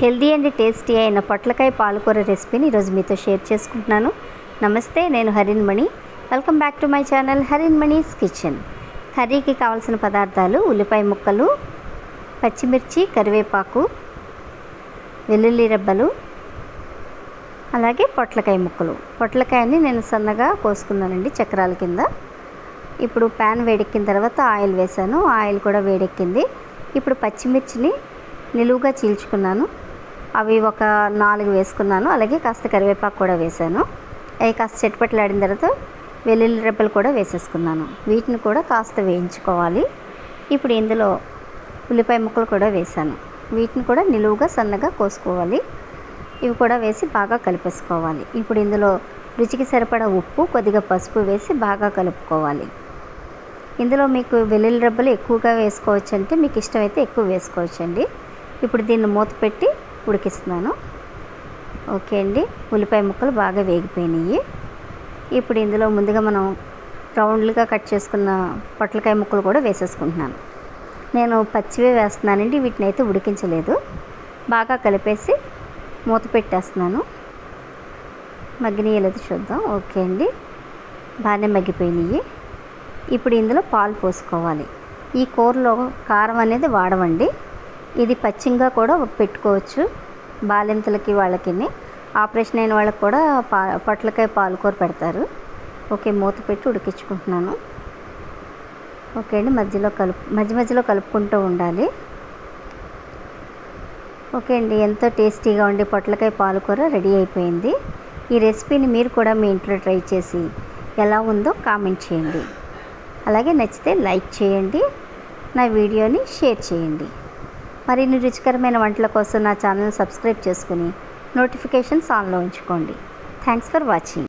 Healthy and tasty అయిన పొట్లకాయ పాలకూర రెసిపీని ఈరోజు మీతో షేర్ చేసుకుంటున్నాను. నమస్తే నేను Harinmani welcome back to my channel Harinmani's kitchen. కర్రీకి కావాల్సిన పదార్థాలు ఉల్లిపాయ ముక్కలు పచ్చిమిర్చి కరివేపాకు వెల్లుల్లి రెబ్బలు అలాగే పొట్లకాయ ముక్కలు. పొట్లకాయని నేను సన్నగా కోసుకున్నానండి చక్రాల కింద. ఇప్పుడు ప్యాన్ వేడెక్కిన తర్వాత ఆయిల్ వేసాను ఆయిల్ కూడా వేడెక్కింది. ఇప్పుడు పచ్చిమిర్చిని నిలువుగా చీల్చుకున్నాను. అవి ఒక నాలుగు వేసుకున్నాను. అలాగే కాస్త కరివేపాకు కూడా వేసాను అవి కాస్త చెట్టుపట్లాడిన తర్వాత వెల్లుల్లి రెబ్బలు కూడా వేసేసుకున్నాను. వీటిని కూడా కాస్త వేయించుకోవాలి. ఇప్పుడు ఇందులో ఉల్లిపాయ ముక్కలు కూడా వేసాను వీటిని కూడా నిలువుగా సన్నగా కోసుకోవాలి. ఇవి కూడా వేసి బాగా కలిపేసుకోవాలి. ఇప్పుడు ఇందులో రుచికి సరిపడా ఉప్పు కొద్దిగా పసుపు వేసి బాగా కలుపుకోవాలి. ఇందులో మీకు వెల్లుల్లి రెబ్బలు ఎక్కువగా వేసుకోవచ్చు అంటే మీకు ఇష్టమైతే ఎక్కువ వేసుకోవచ్చండి. ఇప్పుడు దీన్ని మూత పెట్టి ఉడికిస్తున్నాను. ఓకే అండి. ఉల్లిపాయ ముక్కలు బాగా వేగిపోయినాయి. ఇప్పుడు ఇందులో ముందుగా మనం రౌండ్లుగా కట్ చేసుకున్న పొట్లకాయ ముక్కలు కూడా వేసేసుకుంటున్నాను. నేను పచ్చివే వేస్తున్నానండి వీటిని అయితే ఉడికించలేదు. బాగా కలిపేసి మూత పెట్టేస్తున్నాను. మగ్గినీయలేదు చూద్దాం. ఓకే అండి. బాగానే మగ్గిపోయినాయి. ఇప్పుడు ఇందులో పాలు పోసుకోవాలి. ఈ కూరలో కారం అనేది వాడవండి. ఇది పచ్చిగా కూడా పెట్టుకోవచ్చు. బాలింతలకి వాళ్ళకి ఆపరేషన్ అయిన వాళ్ళకి కూడా పా పొట్లకాయ పాలకూర పెడతారు. ఓకే మూత పెట్టి ఉడికించుకుంటున్నాను. ఓకే అండి మధ్యలో కలుపు మధ్య మధ్యలో కలుపుకుంటూ ఉండాలి. ఓకే అండి ఎంతో టేస్టీగా ఉండి పొట్లకాయ పాలకూర రెడీ అయిపోయింది. ఈ రెసిపీని మీరు కూడా మీ ఇంట్లో ట్రై చేసి ఎలా ఉందో కామెంట్ చేయండి. అలాగే నచ్చితే లైక్ చేయండి నా వీడియోని షేర్ చేయండి. మరిన్ని రుచికరమైన వంటల కోసం నా ఛానల్ సబ్స్క్రైబ్ చేసుకుని నోటిఫికేషన్స్ ఆన్లో ఉంచుకోండి. Thanks for watching